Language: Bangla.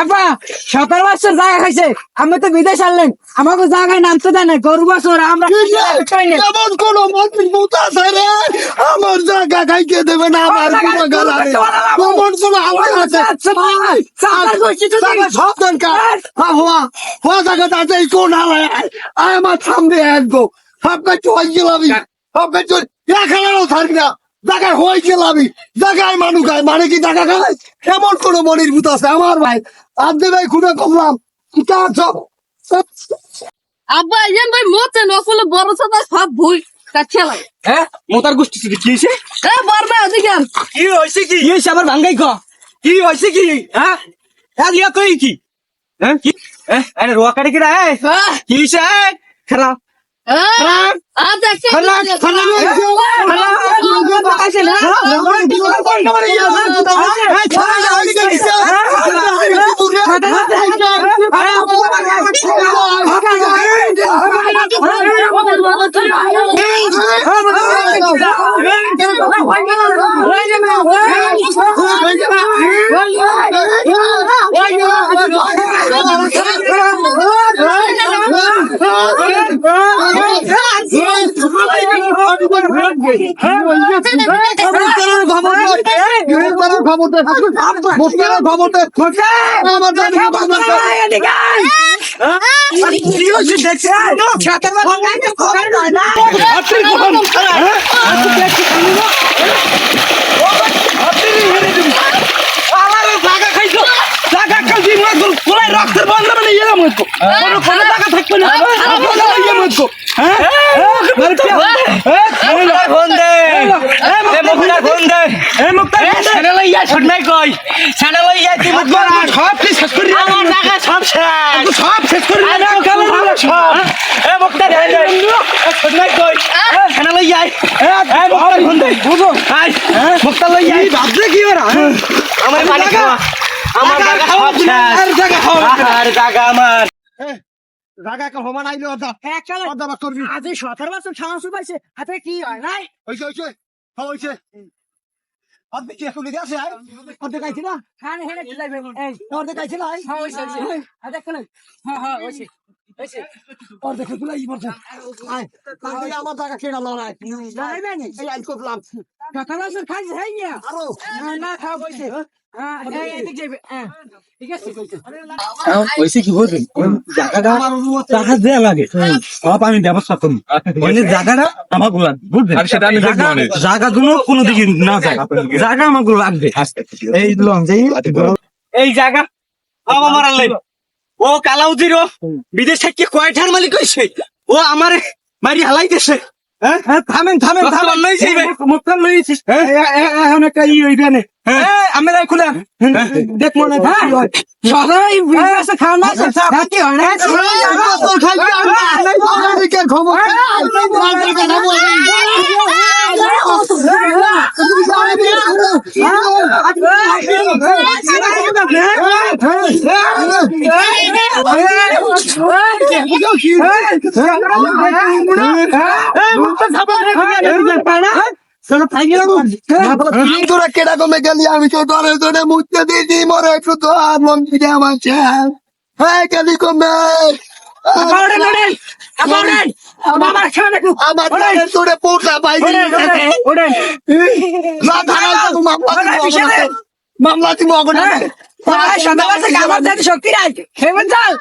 আপা বছর জায়গা খাইছে। আমি তো বিদেশ আনলেন। আমাকে জায়গায় নামতে দেয় না গরু বছর আমরা কোন মন্ত্রী ভূত আছে রে? আমার জায়গা খাইতে দেবে না আমার পুরো গালা রে। এমন কোন আওয়াজ আছে? ভাই, জায়গা সব দরকার। হওয়া হওয়া জায়গাটা আছে এই কোন আলায় আয় আমার সামনে আসব সবকে চল। গেলাবি সবকে চল এখানেও থাকবি না। জায়গায় হয়ে গেলাবি জায়গায় মানুষ খায়। মানে কি জায়গা খায়? এমন কোন মনির ভূত আছে আমার ভাই। আর দেবে খুঁড়ে কমলাম কি আছো? আব্বা এম ভাই মতে নকলে বড় সাদা সব ভুই কাছে লাগে হ্যাঁ? মোতার গোষ্ঠী শুধু কি হয়েছে? এ বড় ওদিকে আন। কি হয়েছে কি? হয়েছে আবার ভাঙ্গাই খ কি হয়েছে কি? হ্যাঁ? আর ইয়া কই কি? হ্যাঁ? কি? হ্যাঁ আরে রোয়া কাটে কি রে হ্যাঁ, কি হয়েছে? খারাপ হ্যাঁ, আ দেখে খালা। খালা কি হয়েছে দেখছে ছাতার আমার জায়গা খাইছো জায়গা খাইছি না তোর কোলাই রক্তের বন্ধ মানে ইয়ে মত কো কোনো কোনো জায়গা থাকবে না। ইয়ে মত হ্যাঁ? ফোন দে এ মুক্তার ফোন দে এ মুক্তার ফোন দে চ্যানেল ইয়া ছট নাই কই? চ্যানেল ইয়া কর সব শেষ করে আমার টাকা সব শেষ। সব শেষ করে না কালো সব। এ মুক্তার এ ছট নাই কই? চ্যানেল ইয়া এ মুক্তার ফোন দে বুঝো। আই মুক্তার লই আই ভাবছে কি ওরা? আমার জায়গা সব শেষ। আর জায়গা আমার। জায়গা একটা সমান আইলে অর্ধা অর্ধা বাক করবি। আজ সতেরো বছর সাহস পাইছে হাতে কি হয় নাই? হয়েছে হয়েছে হ্যাঁ হয়েছে। অর্ধেক কি এখন আছে আর অর্ধেক আইছি না? হ্যাঁ হ্যাঁ কি লাগবে এই। অর্ধেক আইছি না হ্যাঁ হইছে হইছে আ দেখো না। হ্যাঁ হ্যাঁ হইছে হইছে অর্ধেক তুলাই পড়ছে আয়। তাহলে আমার জায়গা কেনা লড়াই। লড়াইবে নি এই আইন করলাম। সতেরো বছর খাইছে হ্যাঁ আরও। হ্যাঁ, না খাওয়া হইছে হ্যাঁ হ্যাঁ। হয়েছে কি সব আমি ব্যবস্থা করব। জায়গাটা আমাকে বুঝলেন? আর সেটা আমি দেখব অনেক। জায়গা গুলো কোনো দিকে না যায়। জায়গা আমাকে লাগবে। এই লং যে এই জায়গা বাবা মারালে ও কালাউজির ও বিদেশ থেকে কয়টার মালিক হইছে? ও আমার মারি হালাইতেছে। হ্যাঁ থামেন থামেন থামেন। মুক্তার লইছিস এখন একটা ই হইবে না আমি যাই খুলে দেখ মনে সবাই বিদেশে খাওয়া না হয় না খবর তোরা কেডা কমে গেলি আমি তো ডরে ডরে মুছতে দিয়েছি মরে একটু তো আর মন দিলে আমার চাল হ্যাঁ গেলি কমে আমার থাকাল তো মামলা দিব মামলা দিব শক্তি নাই খেয়ে যাও